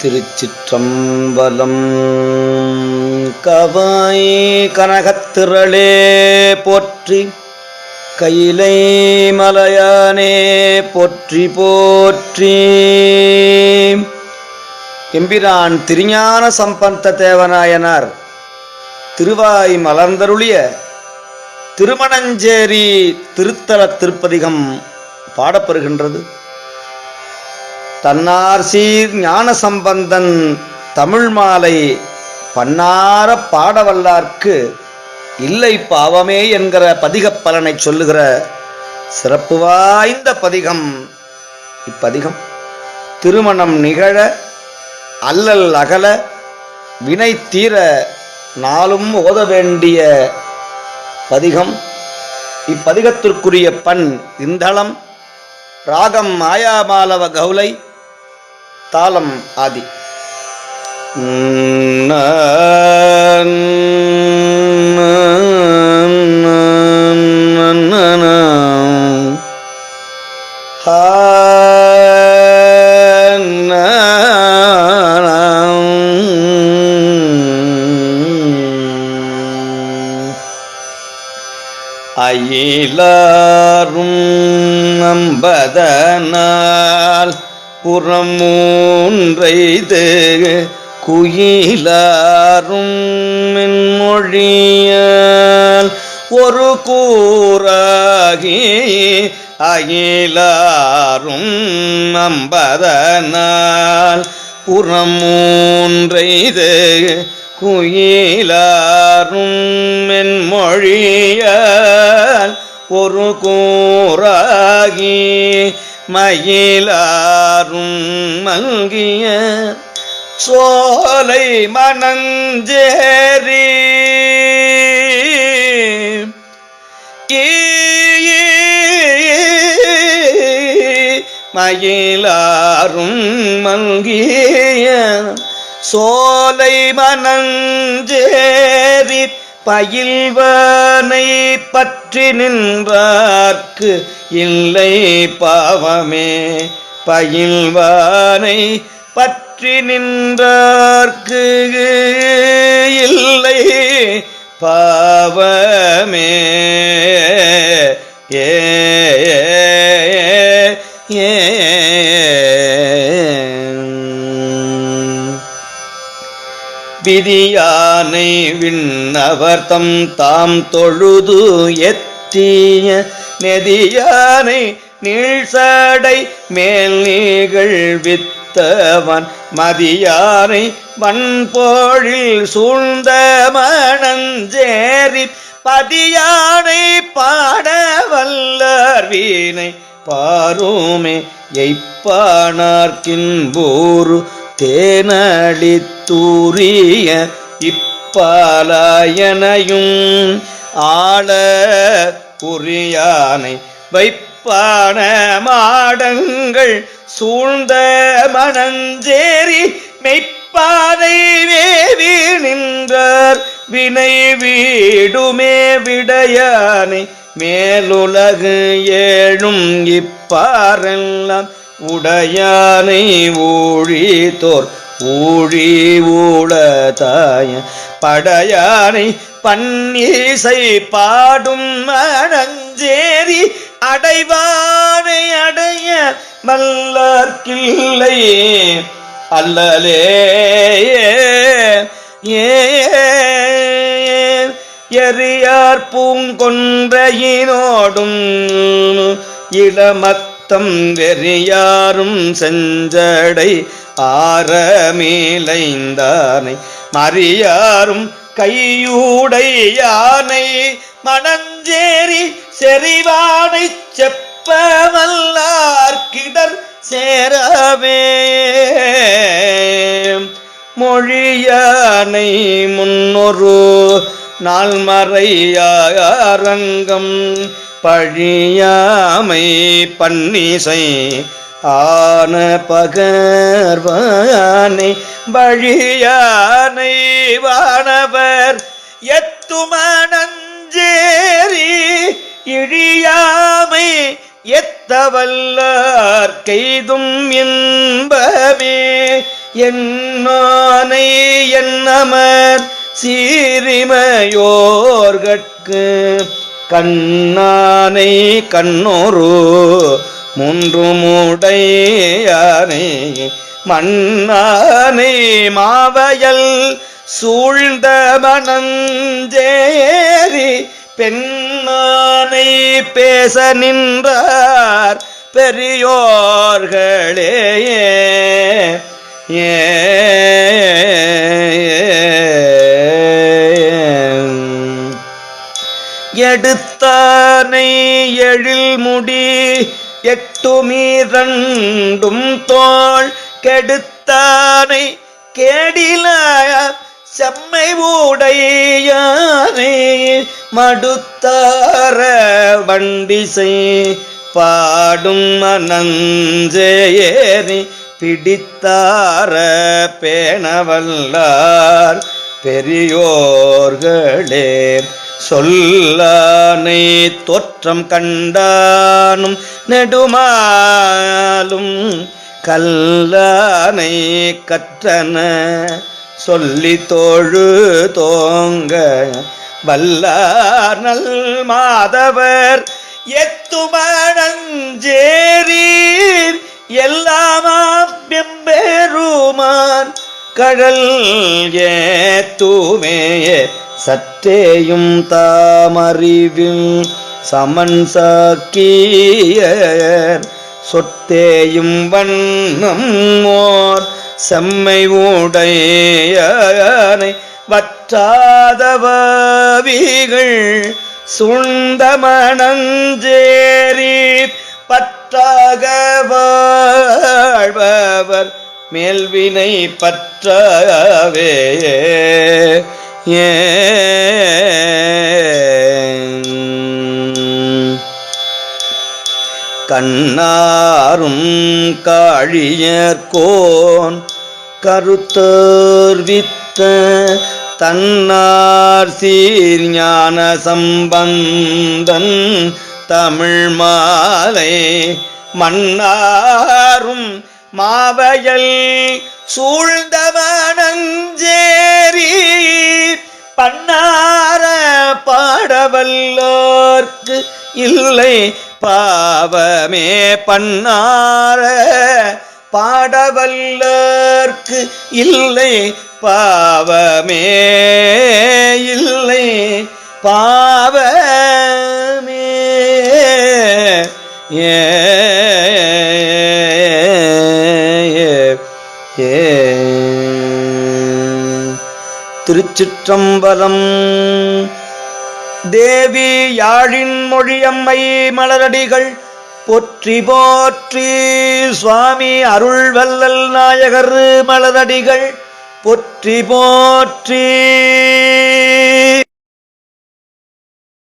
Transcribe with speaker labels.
Speaker 1: திருச்சிற்றம்பலம். கவாய் கனகத்திரளே போற்றி கையிலை மலையானே போற்றி போற்றி. எம்பிரான் திருஞான சம்பந்த தேவநாயனார் திருவாய் மலர்ந்தருளிய திருமணஞ்சேரி திருத்தல திருப்பதிகம் பாடப்பெறுகின்றது. தன்னார் சீர் ஞான சம்பந்தன் தமிழ் மாலை பன்னார பாடவல்லார்க்கு இல்லை பாவமே என்கிற பதிகப் பலனை சொல்லுகிற சிறப்பு வாய்ந்த பதிகம் இப்பதிகம். திருமணம் நிகழ அல்லல் அகல வினை தீர நாளும் ஓத வேண்டிய பதிகம். இப்பதிகத்திற்குரிய பண் இந்தளம் ராகம் மாயாமாலவ கவுலை தாளம் ஆதி. அயிலாரும் நம்பதனால் புறம் மூன்றைது குயிலாரும் மின்மொழியால் ஒரு கூறாகி அகிலாரும் நம்பதனால் புறம் மூன்றைது குயிலாரும் மின்மொழியால் ஒரு கூறாகி மயிலாரும் மங்கிய சோலை மணஞ்சேரி. மயிலாரும் மங்கிய சோலை மணஞ்சேரி. பயில்வனை பற்றி நின்றார்க்கு இல்லை பாவமே. பயில்வானை பற்றி நின்றார்க்கு இல்லை பாவமே. ஏ ஏ விதியானை விண்ணவர்த்தம் தாம் தொழுது எத்திய நெதியானை நீழ்சடை மேல் நீகள் வித்தவன் மதியானை வன்போழில் சூழ்ந்த மணஞ்சேரி பதியானை பாட வல்லார் வீணை பாருமே எய்ப்பானார்க்கின்போரு தேனடித்தூரிய இப்பாலாயனையும் ஆள புரியானை வைப்பான மாடங்கள் சூழ்ந்த மனஞ்சேரி மெய்ப்பாதை வேவி நின்றார். வினை வீடுமே விடையானை மேலுலகு ஏழும் பாரெல்லாம் உடையானை ஊழித்தோர் ஊழி ஊழதாய படையானை பன்னீசை பாடும் அடஞ்சேரி அடைவானை அடைய மல்லார்க்கில்லை அல்லலே ஏ எரியார் பூங்கொன்றையினோடும் இளமத்தம் வெறியாரும் செஞ்சடை ஆரமேலைந்தானை. மறியாரும் கையூடை யானை மணஞ்சேரி செறிவானை செப்பமல்லார்கிடர் சேரவே. மொழியானை முன்னொரு நாள்மறையாரங்கம் பழியாமை பன்னிசை ஆன பகர்வானை பழியானை வானவர் எத்துமனஞ்சேரி இழியாமை எத்தவல்லார் கைதும் இன்பமே என்னானை என்னமர் சீரிமையோர்கட்கு கண்ணானை கண்ணொரு மூன்று மூடையானை மண்ணானை மாவயல் சூழ்ந்த மணஞ்சேரி பெண்ணானை பேச நின்றார் பெரியோர்களே. ஏ எடுத்தானை எழில் முடி எட்டுமீரண்டும் தோள் கெடுத்தானை கேடில செம்மை ஊடையானை மடுத்தார வண்டிசை பாடும் மனஞ்சேரி பிடித்தார பேணவல்லார் பெரியோர்களே. சொல்லானை தோற்றம் கண்டானும் நெடுமாலும் கல்லானை கற்றன. சொல்லி தோழு தோங்க வல்லார் நல் மாதவர். எத்துமணஞ்சேரீர் எல்லாமாம் பெம்பெருமான் கடல் ஏத்துமேயே சற்றேயும் தாமறிவும் சமன் சாக்கியர். சொத்தேயும் வண்ணம் ஓர் செம்மை உடையனை வற்றாதவீகள் சுண்ட மணஞ்சேரி பற்றாக வாழ்பவர் மேல்வினை பற்றவே. ஏ கண்ணாரும் காழியர்கோன் கருத்தோர்வித்த தன்னார் சீர் ஞான சம்பந்தன் தமிழ் மாலை மன்னாரும் மாவையல் சூழ்ந்தவனஞ்சேரி பன்னார பாடவல்லோர்க்கு இல்லை பாவமே பன்னார பாடவல்லோர்க்கு இல்லை பாவமே இல்லை பாவமே. ஏ திருச்சிற்றம்பலம். தேவி யாழின் மொழியம்மை மலரடிகள் போற்றி போற்றி சுவாமி அருள் வல்லல் நாயகர் மலரடிகள் போற்றி போற்றி